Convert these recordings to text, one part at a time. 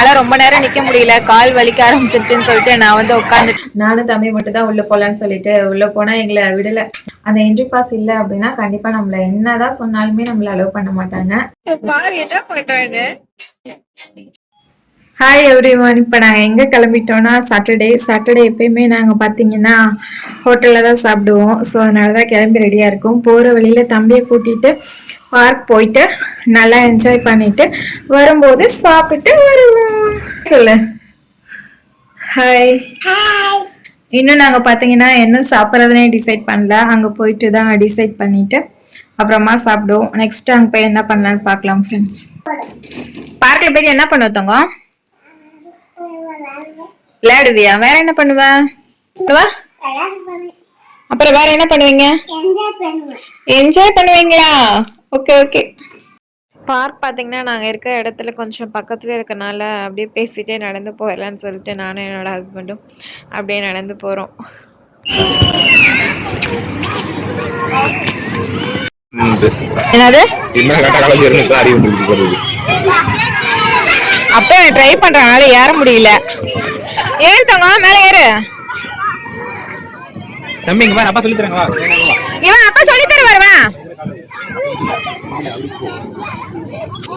என்னால ரொம்ப நேரம் நிக்க முடியல. கால் வலிக்க ஆரம்பிச்சிருச்சுன்னு சொல்லிட்டு நான் வந்து உட்காந்து நானும் தம்பி மட்டும் தான் உள்ள போலான்னு சொல்லிட்டு உள்ள போனா எங்களை விடல. அந்த என்ட்ரி பாஸ் இல்ல அப்படின்னா கண்டிப்பா நம்மள என்னதான் சொன்னாலுமே நம்மள அலோவ் பண்ண மாட்டாங்க. ஹாய் எவ்ரி ஒன் இப்போ நாங்கள் எங்கே கிளம்பிட்டோம்னா சாட்டர்டே சாட்டர்டே எப்பயுமே நாங்கள் பார்த்தீங்கன்னா ஹோட்டலில் தான் சாப்பிடுவோம். ஸோ அதனால தான் கிளம்பி ரெடியாக இருக்கும். போகிற வழியில் தம்பியை கூட்டிகிட்டு பார்க் போயிட்டு நல்லா என்ஜாய் பண்ணிட்டு வரும்போது சாப்பிட்டு வருவோம். சொல்லு. ஹாய் இன்னும் நாங்கள் பார்த்தீங்கன்னா என்ன சாப்பிட்றதுனே டிசைட் பண்ணல. அங்கே போயிட்டு தான் டிசைட் பண்ணிட்டு அப்புறமா சாப்பிடுவோம். நெக்ஸ்ட் அங்கே போய் என்ன பண்ணலான்னு பார்க்கலாம் ஃப்ரெண்ட்ஸ் பார்க்கில் போய் என்ன பண்ணுவத்தவங்க விளையாடுவியா? வேற என்ன பண்ணுவ? வா. அப்புறம் வேற என்ன பண்ணுவீங்க? என்ஜாய் பண்ணுவீங்களா? ஓகே ஓகே பார்க் பார்த்தீங்கன்னா நாங்கள் இருக்க இடத்துல கொஞ்சம் பக்கத்துல இருக்கனால அப்படியே பேசிட்டே நடந்து போயிடலான்னு சொல்லிட்டு நானும் என்னோட ஹஸ்பண்டும் அப்படியே நடந்து போகிறோம். என்னது? அப்போ ட்ரை பண்ணுறனால ஏற முடியல. ஏன் தங்க? மேலே ஏறு. தம்பி இங்க பாரு அப்பா சொல்லி தரேங்க வா. இவன் அப்பா சொல்லி தருவார் வா.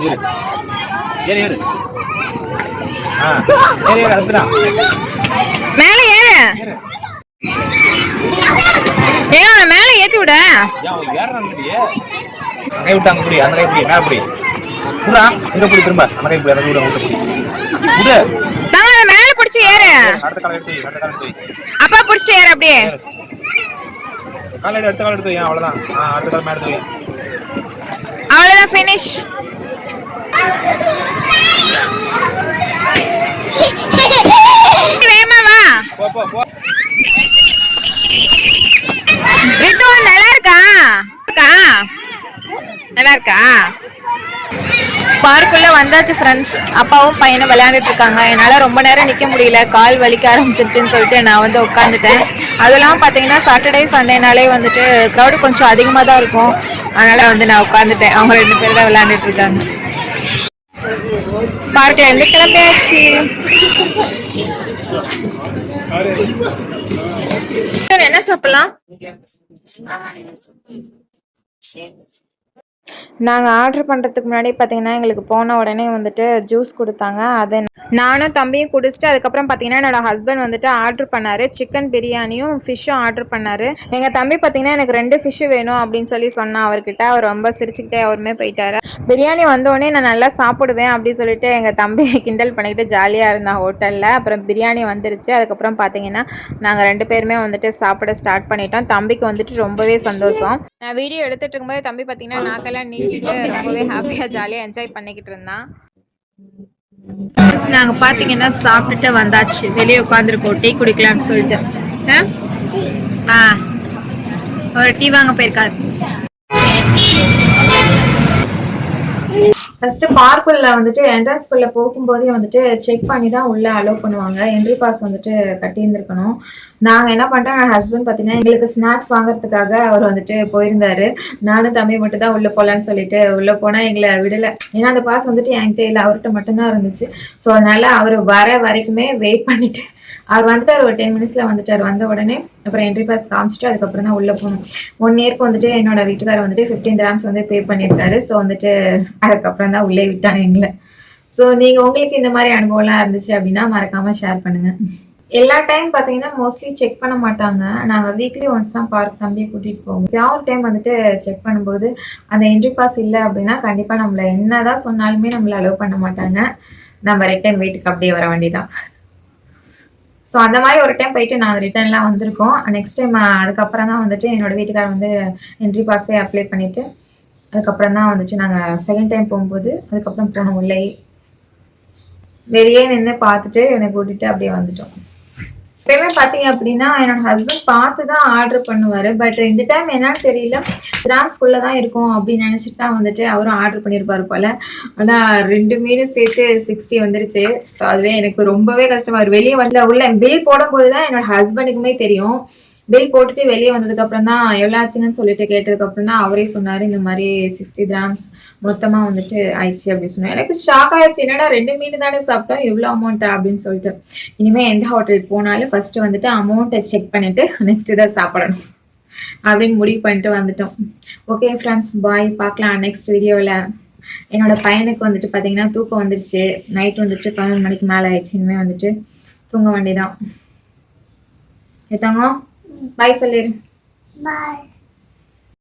ஏறு. ஏறு ஏறு. ஆ ஏறு ஏறு அதுதான் மேல ஏறு. ஏன் அவனை மேல ஏத்தி விட. கை விட்டு அங்க புடி. அந்த கை புடி மேல புடி. புடா இங்க புடி திரும்ப. அந்த கை புடி அந்த கை விடு அங்க புடி விடு தாங்க அவனை மேல பிடிச்சு ஏறு. அடுத்த கால எடுத்து அடுத்த கால எடுத்து. அப்பா பிடிச்சிட்டு ஏறு அப்படியே. கால எடு அடுத்த கால எடுத்து அவ்வளவுதான். அடுத்த கால மேல எடுத்து அவ்வளவுதான் ஃபினிஷ் வேகமா வா. போ போ போ ரித்து நல்லா இருக்கா இருக்கா நல்லா இருக்கா பார்க்குள்ள வந்தாச்சு ஃப்ரெண்ட்ஸ் அப்பாவும் பையனும் விளையாண்டுட்டு இருக்காங்க என்னால் ரொம்ப நேரம் நிற்க முடியல. கால் வலிக்க ஆரம்பிச்சிருச்சுன்னு சொல்லிட்டு நான் வந்து உட்காந்துட்டேன் அதெல்லாம் பார்த்தீங்கன்னா சாட்டர்டே சண்டேனாலே வந்துட்டு க்ரௌடு கொஞ்சம் அதிகமாக தான் இருக்கும். அதனால் வந்து நான் உட்காந்துட்டேன் அவங்க ரெண்டு பேர் தான் விளையாண்டுட்டு இருக்காங்க பார்க்கல இருந்து கிளம்பியாச்சு. என்ன சாப்பிடலாம்? நாங்கள் ஆர்டர் பண்ணுறதுக்கு முன்னாடி பார்த்தீங்கன்னா எங்களுக்கு போன உடனே வந்துட்டு ஜூஸ் கொடுத்தாங்க. அதை நானும் தம்பியும் குடிச்சிட்டு அதுக்கப்புறம் பார்த்தீங்கன்னா என்னோட ஹஸ்பண்ட் வந்துட்டு ஆர்டர் பண்ணார். சிக்கன் பிரியாணியும் ஃபிஷ்ஷும் ஆர்டர் பண்ணார். எங்கள் தம்பி பார்த்தீங்கன்னா எனக்கு ரெண்டு ஃபிஷ்ஷு வேணும் அப்படின்னு சொல்லி சொன்னா அவர்கிட்ட அவர் ரொம்ப சிரிச்சுக்கிட்டே அவருமே போயிட்டாரு. பிரியாணி வந்தோடனே நான் நல்லா சாப்பிடுவேன் அப்படின்னு சொல்லிட்டு எங்கள் தம்பி கிண்டல் பண்ணிக்கிட்டு ஜாலியாக இருந்தான் ஹோட்டலில். அப்புறம் பிரியாணி வந்துருச்சு. அதுக்கப்புறம் பார்த்தீங்கன்னா நாங்கள் ரெண்டு பேருமே வந்துட்டு சாப்பிட ஸ்டார்ட் பண்ணிட்டோம். தம்பிக்கு வந்துட்டு ரொம்பவே சந்தோஷம். நான் வீடியோ எடுத்துகிட்டு இருக்கும்போது தம்பி பார்த்தீங்கன்னா தலையெல்லாம் நீட்டிட்டு ரொம்பவே ஹாப்பியாக ஜாலியாக என்ஜாய் பண்ணிக்கிட்டு இருந்தான். நாங்கள் பார்த்தீங்கன்னா சாப்பிட்டுட்டு வந்தாச்சு. வெளியே உட்காந்துருக்கோம் டீ குடிக்கலாம்னு சொல்லிட்டு. ஆ. ஒரு டீ வாங்க போயிருக்காரு. ஃபர்ஸ்ட் பார்க்குள்ள வந்துட்டு என்ட்ரன்ஸ் குள்ள போகும்போதே வந்துட்டு செக் பண்ணி தான் உள்ள அலோவ் பண்ணுவாங்க. என்ட்ரி பாஸ் வந்துட்டு கட்டியிருந்திருக்கணும். நாங்க என்ன பண்ணிட்டோம் என் ஹஸ்பண்ட் பார்த்தீங்கன்னா எங்களுக்கு ஸ்நாக்ஸ் வாங்குறதுக்காக அவர் வந்துட்டு போயிருந்தாரு. நானும் தம்பி மட்டும் தான் உள்ள போலான்னு சொல்லிட்டு உள்ள போனா எங்களை விடல. ஏன்னா அந்த பாஸ் வந்துட்டு என்கிட்ட இல்லை அவர்கிட்ட மட்டும்தான் இருந்துச்சு. ஸோ அதனால அவர் வர வரைக்குமே வெயிட் பண்ணிட்டு அவர் வந்துட்டார் ஒரு டென் மினிட்ஸ்ல வந்துட்டார். வந்த உடனே அப்புறம் என்ட்ரி பாஸ் காமிச்சிட்டு அதுக்கப்புறம் தான் உள்ள போகணும் ஒன் இயர்க்கு வந்துட்டு என்னோட வீட்டுக்காரர் வந்துட்டு ஃபிஃப்டீன் கிராம்ஸ் வந்து பே பண்ணியிருக்காரு. ஸோ வந்துட்டு அதுக்கப்புறம் தான் உள்ளே விட்டாங்க எங்களை. ஸோ நீங்க உங்களுக்கு இந்த மாதிரி அனுபவம்லாம் இருந்துச்சு அப்படின்னா மறக்காம ஷேர் பண்ணுங்க. எல்லா டைம் பார்த்தீங்கன்னா மோஸ்ட்லி செக் பண்ண மாட்டாங்க. நாங்கள் வீக்லி ஒன்ஸ் தான் பார்க் தம்பியை கூட்டிகிட்டு போவோம். யார் டைம் வந்துட்டு செக் பண்ணும்போது அந்த என்ட்ரி பாஸ் இல்லை அப்படின்னா கண்டிப்பாக நம்மளை என்னதான் சொன்னாலுமே நம்மளை அலோவ் பண்ண மாட்டாங்க. நம்ம ரிட்டன் வீட்டுக்கு அப்படியே வர வேண்டியதான் ஸோ அந்த மாதிரி ஒரு டைம் போயிட்டு நாங்கள் ரிட்டர்ன்லாம் வந்திருக்கோம். நெக்ஸ்ட் டைம் அதுக்கப்புறம் தான் வந்துட்டு என்னோட வீட்டுக்கார வந்து என்ட்ரி பாஸே அப்ளை பண்ணிவிட்டு அதுக்கப்புறம் தான் வந்துட்டு நாங்கள் செகண்ட் டைம் போகும்போது அதுக்கப்புறம் போனோம் உள்ளே வெளியே நின்று பார்த்துட்டு என்னை கூட்டிட்டு அப்படியே வந்துட்டோம். எப்பயுமே பார்த்தீங்க அப்படின்னா என்னோட ஹஸ்பண்ட் பார்த்து தான் ஆர்டர் பண்ணுவார். பட் இந்த டைம் என்னன்னு தெரியல. கிராம்ஸ்குள்ளே தான் இருக்கும் அப்படின்னு நினச்சிட்டு தான் வந்துட்டு அவரும் ஆர்டர் பண்ணியிருப்பாரு போல. ஆனால் ரெண்டு மீனும் சேர்த்து சிக்ஸ்டி வந்துருச்சு. ஸோ அதுவே எனக்கு ரொம்பவே கஷ்டமா இருக்கு. வெளியே வந்து உள்ள பில் போடும்போது தான் என்னோட ஹஸ்பண்டுக்குமே தெரியும். பில் போட்டுட்டு வெளியே வந்ததுக்கு அப்புறம் தான் எவ்வளோ ஆச்சுன்னு சொல்லிட்டு கேட்டதுக்கு அப்புறம் தான் அவரே சொன்னாரு இந்த மாதிரி சிக்ஸ்டி கிராம்ஸ் மொத்தமா வந்துட்டு ஆயிடுச்சு அப்படின்னு சொன்னார். எனக்கு ஷாக் ஆயிடுச்சு. என்னடா ரெண்டு மீன் தானே சாப்பிட்டோம் எவ்வளோ அமௌண்ட் அப்படின்னு சொல்லிட்டு. இனிமே எந்த ஹோட்டல் போனாலும் ஃபர்ஸ்ட் வந்துட்டு அமௌண்ட்டை செக் பண்ணிட்டு நெக்ஸ்ட் தான் சாப்பிடணும் அப்படின்னு முடிவு பண்ணிட்டு வந்துட்டோம். ஓகே ஃப்ரெண்ட்ஸ் பாய் பார்க்கலாம் நெக்ஸ்ட் வீடியோவில் என்னோட பையனுக்கு வந்துட்டு பார்த்தீங்கன்னா தூக்கம் வந்துருச்சு. நைட் வந்துட்டு பதினொரு மணிக்கு மேலே ஆயிடுச்சு. இனிமேல் வந்துட்டு தூங்க வேண்டியதான் எத்தாங்க Bye, Soleiro. Bye.